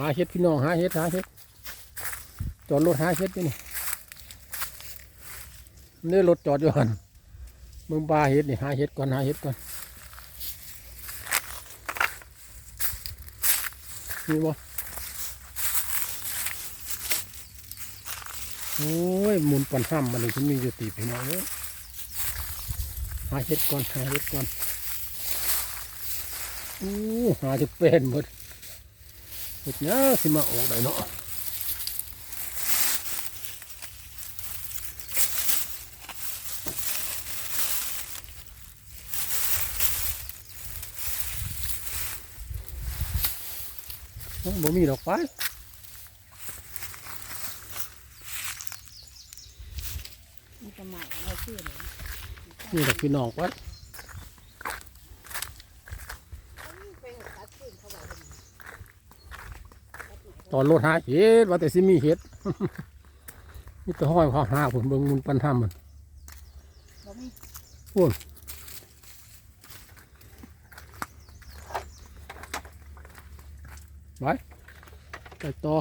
หาเห็ดพี่น้องหาเห็ดหาเห็ดจอดรถหาเห็ดนี่นี่รถจอดอยู่หันมึงปลาเห็ดนี่หาเห็ดก่อนหาเห็ดก่อนมีบ่โอ้ยหมุนปันห้ำมันนี่ฉันมีอยู่ตีพี่น้องเอ้ยหาเห็ดก่อนหาเห็ดก่อนโอ้หาจะเป็นหมด เห็ดเนี้ยสิมาออกได้เนาะเอ้าบ่มีดอกไป มันจะใหม่เราชื่อเลย นี่ดอกพี่น้องไป ไปตัดขึ้นเขาบอกว่า ตอนรถหาเห็ดว่าแต่สิมีเห็ดนี่แต่ห้อยข้าวหาผมเบิ่งมุนปันทำมันบ่มีไปต่อ